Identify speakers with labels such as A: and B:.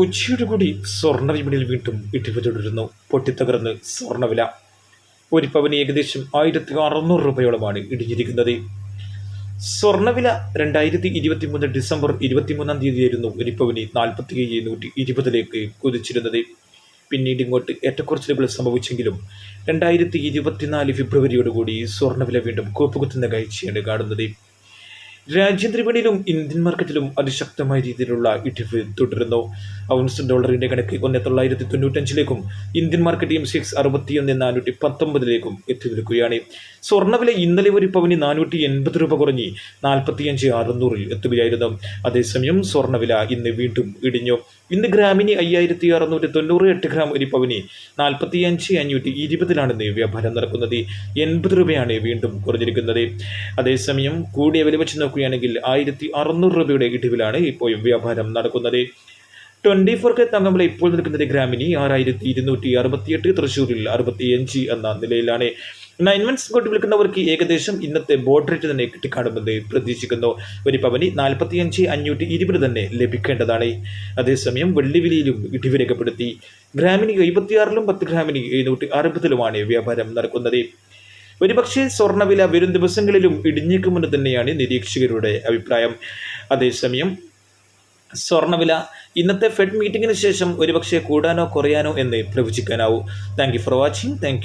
A: ഉച്ചയുടെ കൂടി സ്വർണ വിപണിയിൽ വീണ്ടും ഇടിവ് തുടരുന്നു. പൊട്ടിത്തകർന്ന് സ്വർണവില ഒരു പവന് ഏകദേശം ആയിരത്തി അറുന്നൂറ് രൂപയോളമാണ് ഇടിഞ്ഞിരിക്കുന്നത്. സ്വർണവില രണ്ടായിരത്തി ഇരുപത്തി മൂന്ന് ഡിസംബർ ഇരുപത്തിമൂന്നാം തീയതിയായിരുന്നു ഒരു പവന് നാൽപ്പത്തി എഴുന്നൂറ്റി ഇരുപതിലേക്ക് കുതിച്ചിരുന്നത്. പിന്നീട് ഇങ്ങോട്ട് ഏറ്റക്കുറച്ചിലുകൾ സംഭവിച്ചെങ്കിലും രണ്ടായിരത്തി ഇരുപത്തിനാല് ഫെബ്രുവരിയോടുകൂടി സ്വർണവില വീണ്ടും കൂപ്പുകുത്തുന്ന കാഴ്ചയാണ് കാണുന്നത്. രാജ്യാന്തര വിപണിയിലും ഇന്ത്യൻ മാർക്കറ്റിലും അതിശക്തമായ രീതിയിലുള്ള ഇടിവ് തുടരുന്നു. ഔൺസ് ഡോളറിന്റെ കണക്ക് ഒന്ന് തൊള്ളായിരത്തി തൊണ്ണൂറ്റഞ്ചിലേക്കും ഇന്ത്യൻ മാർക്കറ്റ് എം സിക്സ് അറുപത്തിയൊന്ന് നാനൂറ്റി പത്തൊമ്പതിലേക്കും എത്തി നിൽക്കുകയാണ് സ്വർണവില ഇന്നലെ ഒരു പവന് നാനൂറ്റി എൺപത് രൂപ കുറഞ്ഞ് നാൽപ്പത്തിയഞ്ച് അറുന്നൂറിൽ എത്തുകയായിരുന്നു. അതേസമയം സ്വർണവില ഇന്ന് വീണ്ടും ഇടിഞ്ഞു. ഇന്ന് ഗ്രാമിന് അയ്യായിരത്തി അറുന്നൂറ്റി തൊണ്ണൂറ് എട്ട് ഗ്രാം ഒരു പവന് നാൽപ്പത്തിയഞ്ച് അഞ്ഞൂറ്റി ഇരുപതിലാണെന്ന് വ്യാപാരം നടക്കുന്നത്. എൺപത് രൂപയാണ് വീണ്ടും കുറഞ്ഞിരിക്കുന്നത്. അതേസമയം കൂടിയ വില വെച്ച് നോക്കുകയാണെങ്കിൽ ആയിരത്തി അറുന്നൂറ് രൂപയുടെ ഇടിവിലാണ് ഇപ്പോഴും വ്യാപാരം നടക്കുന്നത്. ട്വന്റി ഫോർ കെ തങ്കമ്പല ഇപ്പോൾ നിൽക്കുന്നത് ഗ്രാമിനി ആറായിരത്തി ഇരുന്നൂറ്റി അറുപത്തിയെട്ട് തൃശ്ശൂരിൽ അറുപത്തിയഞ്ച് എന്ന നിലയിലാണ്. നയൻ മന്ത്സ് കൊണ്ട് വിൽക്കുന്നവർക്ക് ഏകദേശം ഇന്നത്തെ ബോർഡ് റേറ്റ് തന്നെ കിട്ടിക്കാണുമെന്ന് പ്രതീക്ഷിക്കുന്നു. ഒരു പവന് നാൽപ്പത്തിയഞ്ച് അഞ്ഞൂറ്റി ഇരുപത് തന്നെ ലഭിക്കേണ്ടതാണ്. അതേസമയം വെള്ളിവിലയിലും ഇടിവ് രേഖപ്പെടുത്തി. ഗ്രാമിന് എഴുപത്തിയാറിലും പത്ത് ഗ്രാമിന് എഴുന്നൂറ്റി അറുപതിലുമാണ് വ്യാപാരം നടക്കുന്നത്. ഒരുപക്ഷെ സ്വർണവില വരും ദിവസങ്ങളിലും ഇടിഞ്ഞേക്കുമെന്ന് തന്നെയാണ് നിരീക്ഷകരുടെ അഭിപ്രായം. അതേസമയം സ്വർണവില ഇന്നത്തെ ഫെഡ് മീറ്റിംഗിന് ശേഷം ഒരുപക്ഷെ കൂടാനോ കുറയാനോ എന്ന് പ്രവചിക്കാനാവൂ. Thank for watching thank